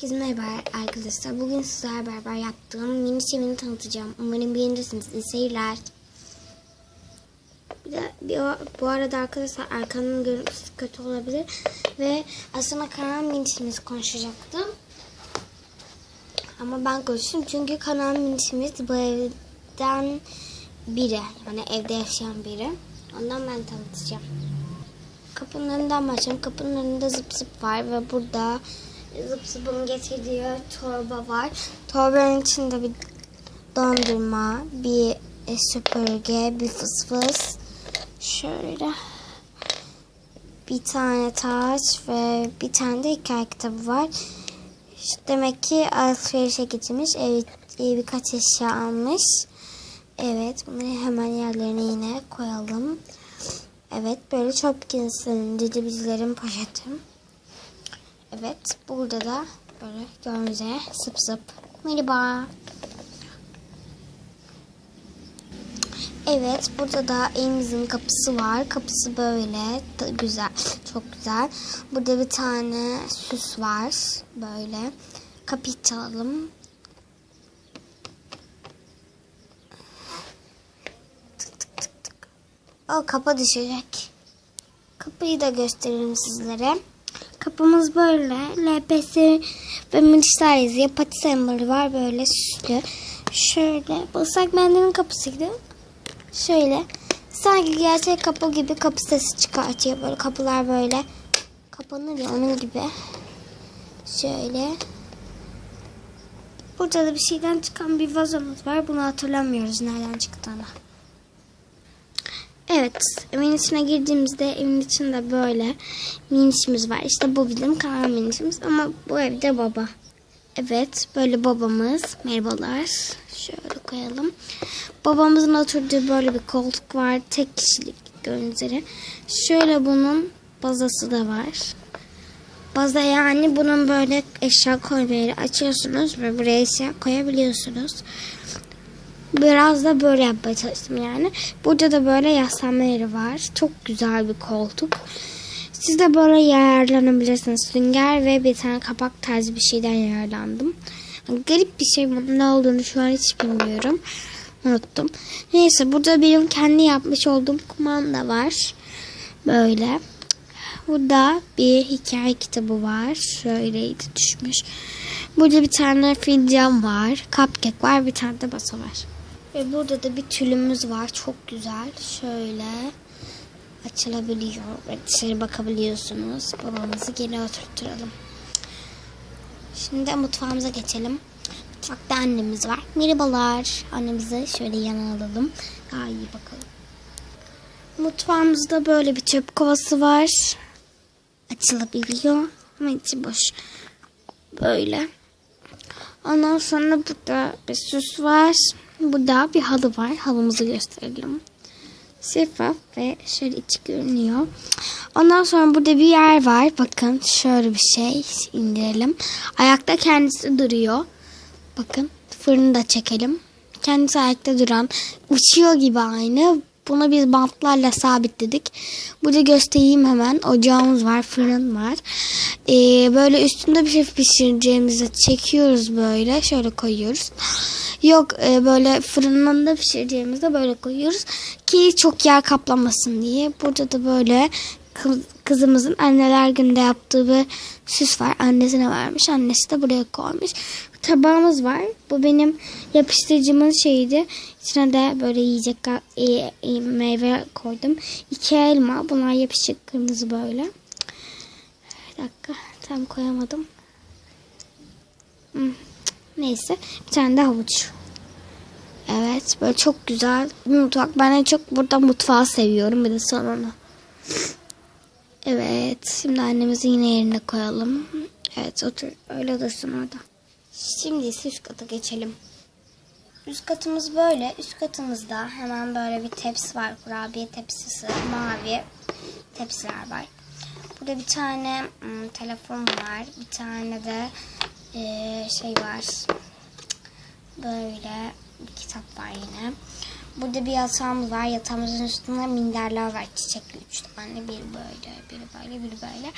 Herkese merhaba arkadaşlar. Bugün sizlerle beraber yaptığım mini çevini tanıtacağım. Umarım beğenirsiniz. İyi seyirler. Bir de bir, bu arada arkadaşlar arkanın görüntüsü kötü olabilir. Ve aslında kanal minisimiz konuşacaktım. Ama ben konuştum çünkü kanal minisimiz bu evden biri. Yani evde yaşayan biri. Ondan ben tanıtacağım. Kapının önünden başlayalım. Kapının önünde zıp zıp var ve burada zıp zıpın getirdiği torba var. Torbanın içinde bir dondurma, bir e, süpürge, bir fıs fıs. Şöyle bir tane taç ve bir tane de hikaye kitabı var. İşte demek ki alışverişe gitmiş. Ev, ev birkaç eşya almış. Evet bunları hemen yerlerine yine koyalım. Evet böyle Chopkins'in Cicibicilerin poşetim. Evet burada da böyle gördüğünüz üzere sıp sıp. Merhaba. Evet burada da evimizin kapısı var. Kapısı böyle güzel. Çok güzel. Burada bir tane süs var. Böyle. Kapıyı çalalım. O kapı düşecek. Kapıyı da gösterelim sizlere. Kapımız böyle. LPS ve Münişler yazıyor. Pati sembolü var böyle süslü. Şöyle. Bu ıslak mendilin kapısıydı. Şöyle. Sanki gerçek kapı gibi kapı sesi çıkartıyor. Böyle kapılar böyle kapanır ya onun gibi. Şöyle. Burada da bir şeyden çıkan bir vazomuz var. Bunu hatırlamıyoruz nereden çıktığını. Evet, evin içine girdiğimizde evin içinde böyle minişimiz var. İşte bu bizim kahve minişimiz ama bu evde baba. Evet, böyle babamız. Merhabalar. Şöyle koyalım. Babamızın oturduğu böyle bir koltuk var. Tek kişilik üzere. Şöyle bunun bazası da var. Baza yani bunun böyle eşya koyma yeri açıyorsunuz ve buraya eşya koyabiliyorsunuz. Biraz da böyle yapmaya çalıştım yani. Burada da böyle yaslanma yeri var. Çok güzel bir koltuk. Siz de böyle yararlanabilirsiniz. Sünger ve bir tane kapak tarzı bir şeyden yararlandım. Garip bir şey ne olduğunu şu an hiç bilmiyorum. Unuttum. Neyse burada benim kendi yapmış olduğum kumanda var. Böyle. Burada bir hikaye kitabı var. Şöyleydi düşmüş. Burada bir tane fincan var. Cupcake var. Bir tane de masa var. Ve burada da bir tülümüz var. Çok güzel. Şöyle açılabiliyor. Ve bakabiliyorsunuz. Babamızı geri oturtturalım. Şimdi mutfağımıza geçelim. Mutfakta annemiz var. Merhabalar. Annemizi şöyle yana alalım. Daha iyi bakalım. Mutfağımızda böyle bir çöp kovası var. Açılabiliyor. Ama içi boş. Böyle. Ondan sonra burada bir süs var. Burada bir halı var. Halımızı gösterelim. Şeffaf ve şöyle içi görünüyor. Ondan sonra burada bir yer var. Bakın şöyle bir şey indirelim. Ayakta kendisi duruyor. Bakın fırını da çekelim. Kendisi ayakta duran uçuyor gibi aynı. Bunu biz bantlarla sabitledik. Burada göstereyim hemen. Ocağımız var, fırın var. Ee, böyle üstünde bir şey pişireceğimizi çekiyoruz böyle. Şöyle koyuyoruz. Yok e, böyle fırınında pişireceğimizde böyle koyuyoruz. Ki çok yer kaplamasın diye. Burada da böyle kız- kızımızın anneler günde yaptığı bir süs var. Annesine vermiş. Annesi de buraya koymuş. Tabağımız var. Bu benim yapıştırıcımın şeyiydi. İçine de böyle yiyecek e, e, meyve koydum. İki elma. Bunlar yapışık kırmızı böyle. Bir dakika. Tam koyamadım. Hmm, Neyse. Bir tane de havuç. Evet. Böyle çok güzel. bir Mutfak. Ben en çok burada mutfağı seviyorum. Bir de salonu. Evet. Şimdi annemizi yine yerine koyalım. Evet otur. Öyle dursun orada. Şimdi ise üst kata geçelim. Üst katımız böyle. Üst katımızda hemen böyle bir tepsi var. Kurabiye tepsisi. Mavi tepsiler var. Burada bir tane ım, telefon var. Bir tane de eee, şey var. Böyle bir kitap var yine. Burada bir yatağımız var. Yatağımızın üstünde minderler var. Çiçekli üç tane. Biri böyle, biri böyle, biri böyle.